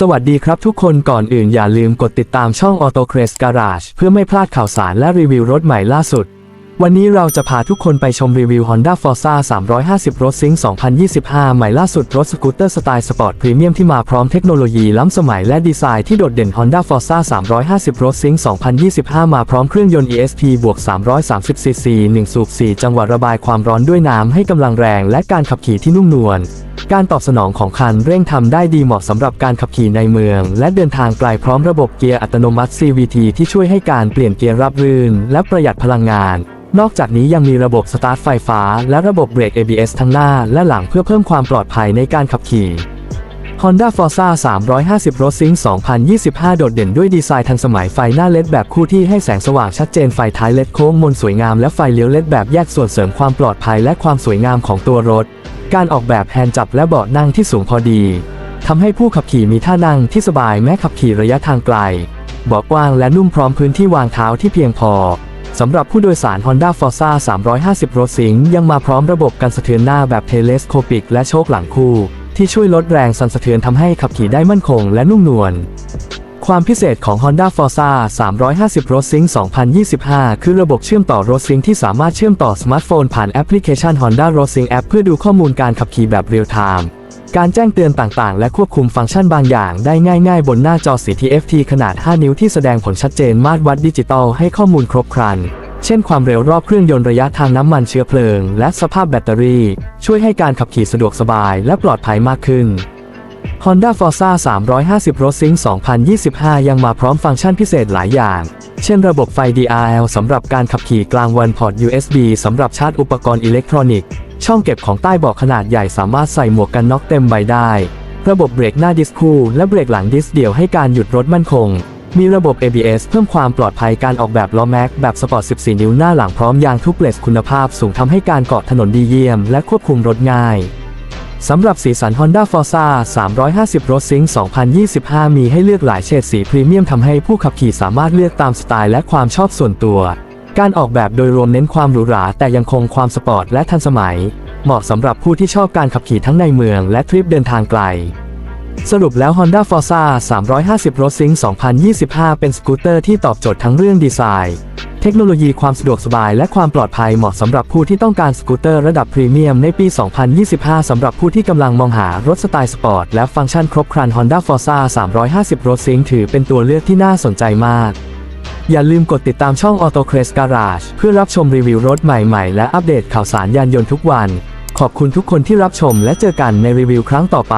สวัสดีครับทุกคนก่อนอื่นอย่าลืมกดติดตามช่อง Auto c r e s Garage เพื่อไม่พลาดข่าวสารและรีวิวรถใหม่ล่าสุด วันนี้เราจะพาทุกคนไปชมรีวิว Honda Forza 350 รถซิงค์2025 ใหม่ล่าสุดรถสกูตเตอร์สไตล์สปอร์ตพรีเมียมที่มาพร้อมเทคโนโลยีล้ำสมัยและดีไซน์ที่โดดเด่น Honda Forza 350 รถซิงค์2025 มาพร้อมเครื่องยนต์ ESP บวก 330 cc 1 สูบ 4 จังหวะระบายความร้อนด้วยน้ำให้กำลังแรงและการขับขี่ที่นุ่มนวลการตอบสนองของคันเร่งทำได้ดีเหมาะสำหรับการขับขี่ในเมือง และเดินทางไกลพร้อมระบบเกียร์อัตโนมัติ CVT ที่ช่วยให้การเปลี่ยนเกียร์ราบรื่น และประหยัดพลังงานนอกจากนี้ยังมีระบบสตาร์ทไฟฟ้า และระบบเบรก ABS ทั้งหน้าและหลังเพื่อเพิ่มความปลอดภัยในการขับขี่ Honda Forza 350 Road Sync 2025 โดดเด่นด้วยดีไซน์ทันสมัยไฟหน้าเลดแบบคู่ที่ให้แสงสว่างชัดเจนไฟท้ายเลดโค้งมนสวยงามและไฟเลี้ยวเลดแบบแยกส่วนเสริมความปลอดภัยและความสวยงามของตัวรถ การออกแบบแฮนด์จับและเบาะนั่งที่สูงพอดีทำให้ผู้ขับขี่มีท่านั่งที่สบายแม้ขับขี่ระยะทางไกลเบาะกว้างและนุ่มพร้อมพื้นที่วางเท้าที่เพียงพอ สำหรับผู้โดยสาร Honda Forza 350 r o Sync ยังมาพร้อมระบบกันสะเทือนหน้าแบบ Telescopic และโชคหลังคู่ ที่ช่วยลดแรงสั่นสะเทือนทำให้ขับขี่ได้มั่นคงและนุ่มนวลความพิเศษของ Honda Forza 350 r o Sync 2025 คือระบบเชื่อมต่อ r o Sync ที่สามารถเชื่อมต่อสมาร์ทโฟนผ่านแอปพลิเคชัน Honda r o Sync App เพื่อดูข้อมูลการขับขี่แบบเรียลไทม์ การแจ้งเตือนต่างๆ และควบคุมฟังก์ชันบางอย่างได้ง่าย ๆ บนหน้าจอสี TFT ขนาด 5 นิ้วที่แสดงผลชัดเจนมาตรวัดดิจิตอลให้ข้อมูลครบครัน เช่นความเร็วรอบเครื่องยนต์ระยะทางน้ำมันเชื้อเพลิง และสภาพแบตเตอรี่ ช่วยให้การขับขี่สะดวกสบายและปลอดภัยมากขึ้น Honda Forza 350 Road Sync 2025 ยังมาพร้อมฟังก์ชันพิเศษหลายอย่าง เช่นระบบไฟ DRL สำหรับการขับขี่กลางวันพอร์ต USB สำหรับชาร์จอุปกรณ์อิเล็กทรอนิกส์ ช่องเก็บของใต้เบาะขนาดใหญ่สามารถใส่หมวกกันน็อกเต็มใบได้ ระบบเบรกหน้าดิสคู่และเบรกหลังดิสเดี่ยวให้การหยุดรถมั่นคง มีระบบ ABS เพิ่มความปลอดภัยการออกแบบล้อแม็กแบบสปอร์ต 14 นิ้วหน้าหลังพร้อมยางทุกเลสคุณภาพสูงทำให้การเกาะถนนดีเยี่ยมและควบคุมรถง่ายสำหรับสีสัน Honda Forza 350 Road Sync 2025 มีให้เลือกหลายเฉดสีพรีเมียมทำให้ผู้ขับขี่สามารถเลือกตามสไตล์และความชอบส่วนตัว การออกแบบโดยรวมเน้นความหรูหราแต่ยังคงความสปอร์ตและทันสมัย เหมาะสำหรับผู้ที่ชอบการขับขี่ทั้งในเมืองและทริปเดินทางไกล สรุปแล้ว Honda Forza 350 Road Sync 2025 เป็นสกูตเตอร์ที่ตอบโจทย์ทั้งเรื่องดีไซน์ เทคโนโลยีความสะดวกสบายและความปลอดภัยเหมาะสำหรับผู้ที่ต้องการสกูตเตอร์ระดับพรีเมียมในปี 2025 สำหรับผู้ที่กำลังมองหารถสไตล์สปอร์ตและฟังก์ชันครบครัน Honda Forza 350 Road Sync ถือเป็นตัวเลือกที่น่าสนใจมาก อย่าลืมกดติดตามช่อง Auto c r e s Garage เพื่อรับชมรีวิวรถใหม่ๆ และอัปเดตข่าวสารยานยนต์ทุกวัน ขอบคุณทุกคนที่รับชมและเจอกันในรีวิวครั้งต่อไป